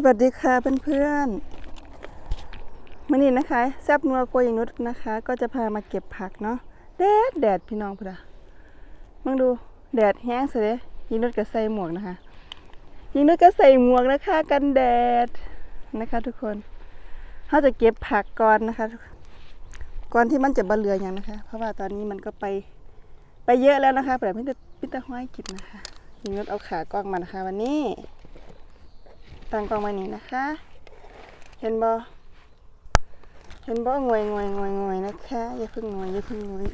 สวัสดีค่ะเพื่อนๆมื่อนี้นะคะแซบนัวกวยนุชนะคะ ก็จะพามาเก็บผักเนาะแดดแดดพี่น้องพุ่นอะมึงดูแดดแห้งเสียเลยยิงนุชก็ใส่หมวกนะคะ ยิงนุชก็ใส่หมวกนะคะ กันแดดนะคะทุกคนเขาจะเก็บผักก่อนนะคะ ก่อนที่มันจะบะเรืออย่างนะคะ เพราะว่าตอนนี้มันก็ไปไปเยอะแล้วนะคะแต่ไม่ได้พิตาห้อยกินนะคะยิงนุชเอาขากล้องมานะคะ วันนี้ ตั้งกล้องไว้นี่นะคะ เห็นบ่เห็นบ่งวยงวยงวยงวยนะคะ อย่าเพิ่งงวยอย่าเพิ่งงวย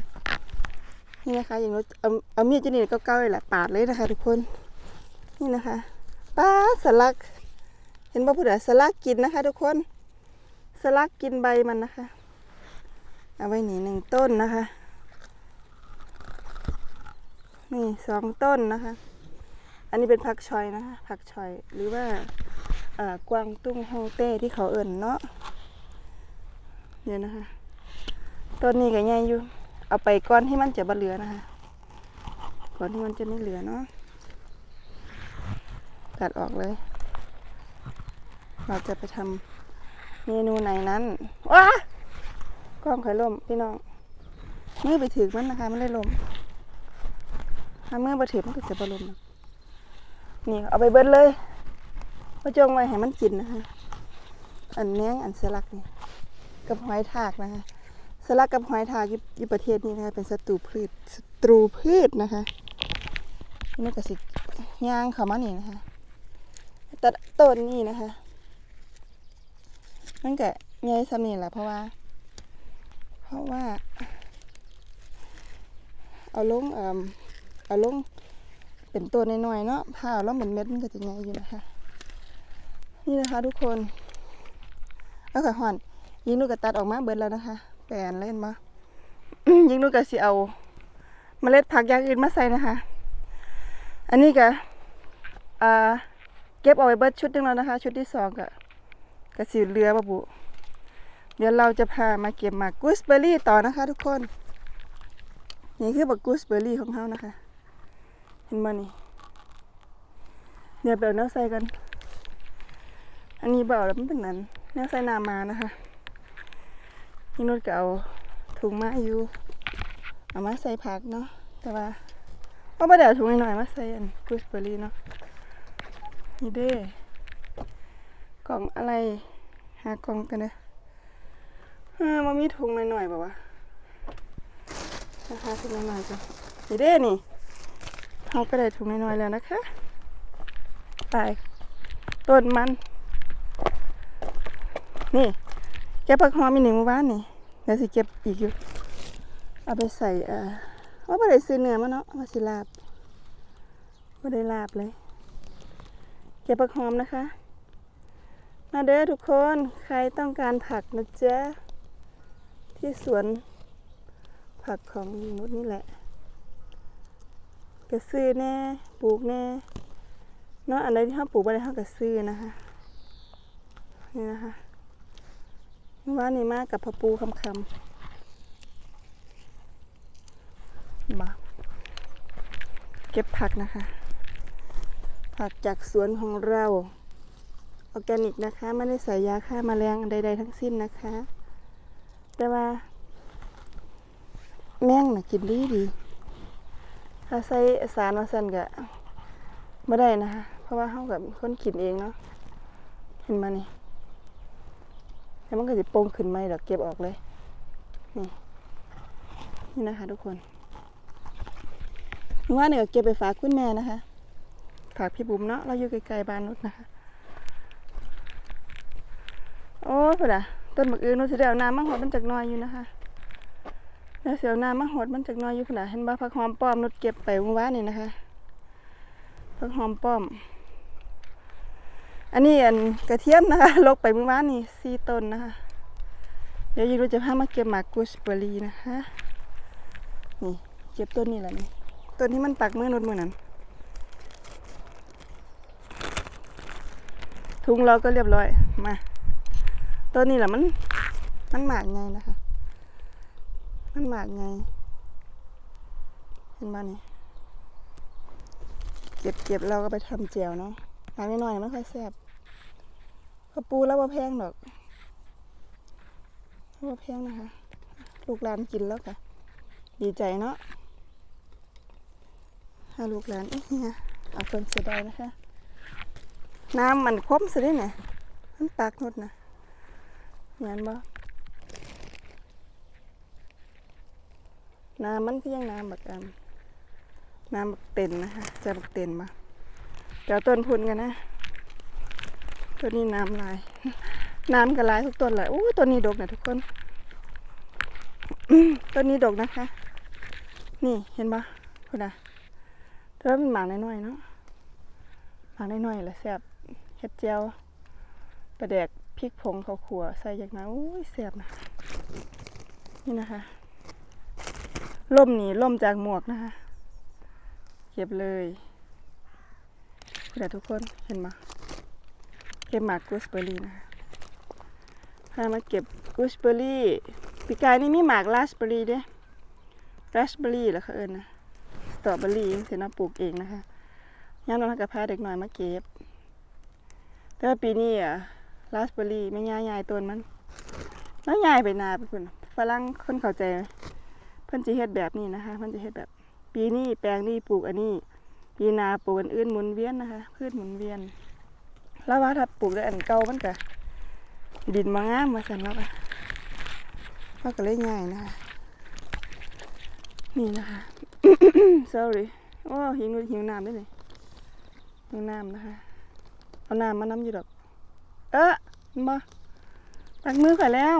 นี่นะคะอย่างนู้นเอาเอามีดจะนี่ก็เก้าเลยแหละปาดเลยนะคะทุกคน นี่นะคะป้าสลัก เห็นบ่ผู้ใดสลักกินนะคะ ทุกคน สลักกินใบมันนะคะ เอาไว้หนีหนึ่งต้นนะคะ นี่สองต้นนะคะ อันนี้เป็นผักชอยนะคะผักชอยหรือว่า กวางตุ้งฮองเต้ที่เขาเอิ่นเนาะเดี๋ยวนะคะต้นนี้ก็ใหญ่อยู่ เอาไปก้อนที่มันจะบเหลือนะคะก่อนที่มันจะไม่เหลือเนาะตัดออกเลย เราจะไปทำเมนูไหนนั้นว้ากล้องข่อยล่มพี่น้องมือไปถือมันนะคะมันเลยล่มถ้ามือไปถือมันก็จะบะลมนะนี่เอาไปเบิดเลย มาจงไว้ให้มันกินนะคะ อันแนงอันสลักนี่กับหอยทากนะคะสลักกับหอยทากอยู่ประเทศนี้นะคะเป็นศัตรูพืชศัตรูพืชนะคะนี่ก็สิย่างเขามานี่นะคะตัดต้นนี่นะคะมันก็ใหญ่ซ้ำนี่แหละเพราะว่า เพราะว่า เอาลงเอ่อเอาลงเป็นตัวน้อยๆเนาะผ่าแล้วเหมือนเม็ดมันก็จะใหญ่อยู่นะคะ นี่นะคะ ทุกคนเอาค่ะหอน ยิงลูกกระตัดออกมาเบิดแล้วนะคะแปลนเล่นมายิงลูกกระสิเอาเมล็ดผักอย่างอื่นมาใส่นะคะ อันนี้ก็เก็บเอาไว้เบิดชุดหนึงแล้วนะคะ ชุดที่สองก็กระสีเรือปะบุเดี๋ยวเราจะพามาเก็บหมากกูสเบอร์รี่ต่อนะคะ ทุกคน นี่คือบักกูสเบอร์รี่ของเขานะคะ เห็นมานี่เดี๋ยวเปลเนื้อใส่กัน อันนี้เบาแล้วมันเป็นนั้นเนื้อใส่นามานะคะนี่นุชก็เอาถุงมาอยู่เอามาใส่ผักเนาะแต่ว่าเอาไปเดี๋ยวถุงหน่อยมาใส่อันกูสเบอร์รี่เนาะนี่เด้กล่องอะไรหากล่องกันเด้อเออมันมีถุงหน่อยๆแบบว่านะคะถุงหน่อยๆจ้ะนี่เด้นี่เราก็ได้ถุงน้อยๆแล้วนะคะไปต้นมัน นี่เก็บผักหอมอีกหนึ่งเมื่อวานนี่เดี๋ยวสิเก็บอีกอยู่เอาไปใส่เอ่อว่าไม่ได้ซื้อเนื้อมาเนาะมาสิลาบไม่ได้ลาบเลย เก็บผักหอมนะคะ มาเด้อทุกคนใครต้องการผักนะเจ๊ที่สวนผักของนุชนี่แหละก็ซื้อแน่ปลูกแน่เนาะอันใดที่เขาปลูกไปแล้วเขาก็ซื้อนะคะนี่นะคะ เมื่อวานนี้มากับพ่อปูคำคำมาเก็บผักนะคะ ผักจากสวนของเราออร์แกนิกนะคะไม่ได้ใส่ยาฆ่าแมลงใด ๆ ทั้งสิ้นนะคะ แต่ว่า แมงน่ะกินดีดี ถ้าใส่สารมาสั่นก็ไม่ได้นะคะ เพราะว่าเฮากับคนกินเองเนาะเห็นมานี่ แล้วมันก็จะโป่งขึ้นไหมดอกเก็บออกเลย นี่นี่นะคะทุกคนหนูว่าเนี่ยเก็บไปฝากคุณแม่นะคะ ฝากพี่บุ๋มเนาะเราอยู่ไกลๆบ้านนุชนะคะ โอ้ยพุ่นอะต้นมะอื่นนุชจะได้เอาน้ำมาหดมันจากน้อยอยู่นะคะแล้วเสียวน้ำมาหดมันจากน้อยอยู่ขนาดเห็นบ่ผักหอมป้อมนุชเก็บไปเมื่อวานนี่นะคะผักหอมป้อม อันนี้อันกระเทียมนะคะลกไปเมื่อวานนี่สี่ต้นนะคะ เดี๋ยวยูรู้จะพามาเก็บหมากกูสเบอรี่นะคะนี่เก็บต้นนี้แหละนี่ต้นที่มันปักเมื่อนุชมือนั้นถุงเราก็เรียบร้อยมาต้นนี้แหละมันมันหมากไงนะคะ มันหมากไงเห็นบ้านี่เก็บเก็บเราก็ไปทำเจียวเนาะหมากน้อยๆมันค่อยแซ่บ กระปูแล้วว่าแพงดอกว่าแพงนะคะ ลูกหลานกินแล้วค่ะ ดีใจเนาะถ้าลูกหลานเอ๊ะเนี่ยเอาคนเสียดายนะคะ น้ำมันคมสิได้เนี่ยมันปากนุดนะเห็นบ่น้ำมันก็ยังน้ำแบบกันน้ำแบบเต็นนะคะจะแบบเต็นมาเดี๋ยวต้นพุนกันนะ ตัวนี้น้ำลาย น้ำกระลายทุกต้นเลยอู้ตัวนี้ดกนะทุกคนต้นนี้ดกนะคะ นี่เห็นปะคุณอะแต่ว่าเป็นหมาน้อยๆเนาะหมาน้อยๆแหละแซ่บเห็ดเจียวปลาแดกพริกผงข้าวขัวใส่จากนั้นอุ้ยแซ่บนะนี่นะคะล่มนี่ล่มจากหมวกนะคะ เก็บเลยคุณอะทุกคนเห็นปะ ก็บหมากกูสเบอร์รี่นะคะพามาเก็บกูสเบอร์รี่ปีกายนี่มีหมากราสเบอร์รี่ด้ราสเบอร์รี่เหรอคะเอิญนะสตรอเบอร์รี่เสนาปลูกเองนะคะย่ามเรากับพาเด็กหน่อยมาเก็บ แต่ว่าปีนี้อะราสเบอร์รี่ไม่ง่ายใหญ่ต้นมันแล้วใหญ่ไปนาไปคุณฝรั่งคนเข้าใจเพิ่นจะเฮ็ดแบบนี้นะคะเพิ่นจะเฮ็ดแบบ ปีนี้แปลงนี้ปลูกอันนี้ ปีนาปลูกอันอื่นหมุนเวียนนะคะ พืชหมุนเวียน แล้วว่าถ้าปลูกได้อันเก่ามันก็ดินมางามมาสั่นแล้วอะก็ก็เลยง่ายนะคะนี่นะคะ sorry โอ้หิวหิวน้ำด้วยหิวน้ำนะคะ เอาน้ำมาน้ำอยู่ดอกเออเห็นบ่ตักมือข่อยแล้ว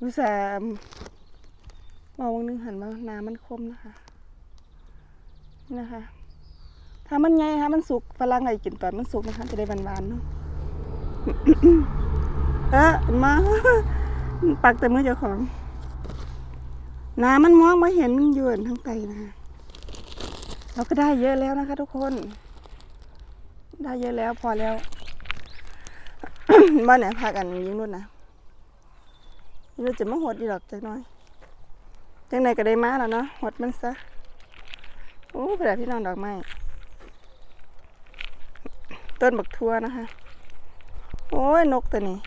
อุตส่าห์บอกวันนึงหันว่าน้ำมันคมนะคะ นะคะ ถ้ามันใหญ่ค่ะมันสุกฝรั่งไงกินตอนมันสุกนะคะจะได้หวานๆเนาะเออมาปักแต่มือเจ้าของน้ำมันมองมาเห็นมันยวนทั้งไตนะเราก็ได้เยอะแล้วนะคะ ทุกคน ได้เยอะแล้วพอแล้วบ้านไหนพากันยิงนุ่นนะยิงนุ่นจะมาหดอีดอกจักน่อยจังไหนก็ได้มาแล้วเนาะหดมันซะโอ้กระดาษพี่น้องดอกไม้ ต้นบักทั่วนะคะ โอ้ยนกตัวนี้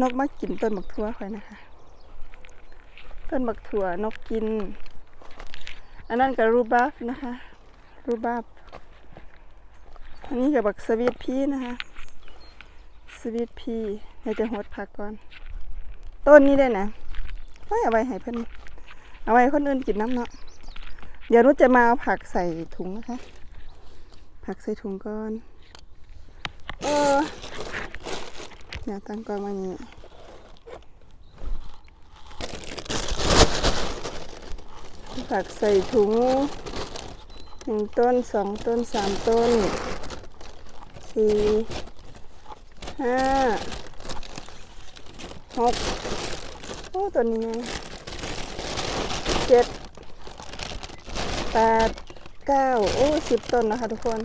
นกมากินต้นบักทั่วค่อยนะคะ ต้นบักถั่วนกกิน อันนั้นก็รูบัฟนะคะ รูบัฟอันนี้กับบักสวีทพีนะคะสวีทพีเดี๋ยวจะหดผักก่อน ต้นนี้ได้นะไว้เอาไว้ให้เพื่อนเอาไว้คนอื่นกินน้ำเนาะเดี๋ยวนุชจะมาเอาผักใส่ถุงนะคะ ผักใส่ถุงก่อนเออเนี่ยตั้งกล้องไว้นี่ผักใส่ถุงหนึ่งต้นสองต้นสามต้นสี่ห้าหกโอ้ตัวนี้ไงเจ็ดแปด เก้าโอ้สิบต้นนะคะทุกคน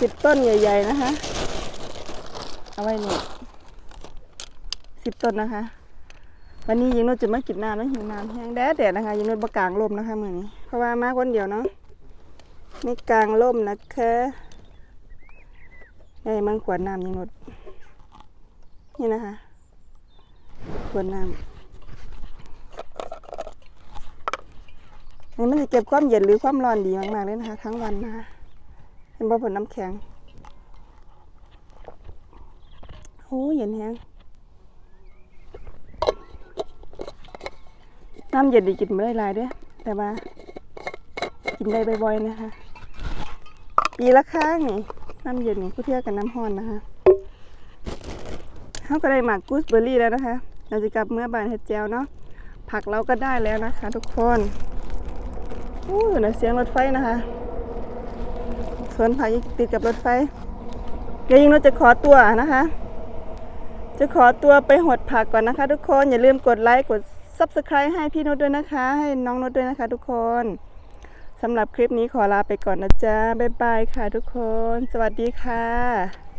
สิบต้นใหญ่ ๆ นะคะ เอาไว้นี่สิบต้นนะคะ วันนี้ยิงนุชจะมากินน้ำแล้วหิวน้ำแห้งแดดแดดนะคะยิงนุชบกลางร่มนะคะมือนี้ เพราะว่ามาคนเดียวเนาะไม่กลางร่มนะคะไอ้มันขวดน้ำยิงนุชนี่นะคะขวดน้ำ นี่มันจะเก็บความเย็นหรือความร้อนดีมากๆเลยนะคะ ทั้งวันนะคะเห็นบ่ผลน้ำแข็งโอ้เย็นแฮงน้ำเย็นดีกินไม่ได้หลายด้วยแต่ว่า กินได้บ่อยๆนะคะ ปีละครั้งนี่น้ำเย็นนี่คู่เทียบกับน้ำห้อนนะคะเขาก็ได้หมากกูสเบอร์รี่แล้วนะคะ เราจะกลับเมื่อบานเฮ็ดแจวเนาะผักเราก็ได้แล้วนะคะ ทุกคน อู้เดี๋ยวเสียงรถไฟนะคะสวนผักติดกับรถไฟเดี๋ยวยิงเราจะขอตัวนะคะ จะขอตัวไปหดผักก่อนนะคะ ทุกคนอย่าลืมกดไลค์กด Subscribe ให้พี่นุชด้วยนะคะ ให้น้องนุชด้วยนะคะ ทุกคนสำหรับคลิปนี้ขอลาไปก่อนนะจ๊ะบ๊ายบายค่ะ ทุกคน สวัสดีค่ะ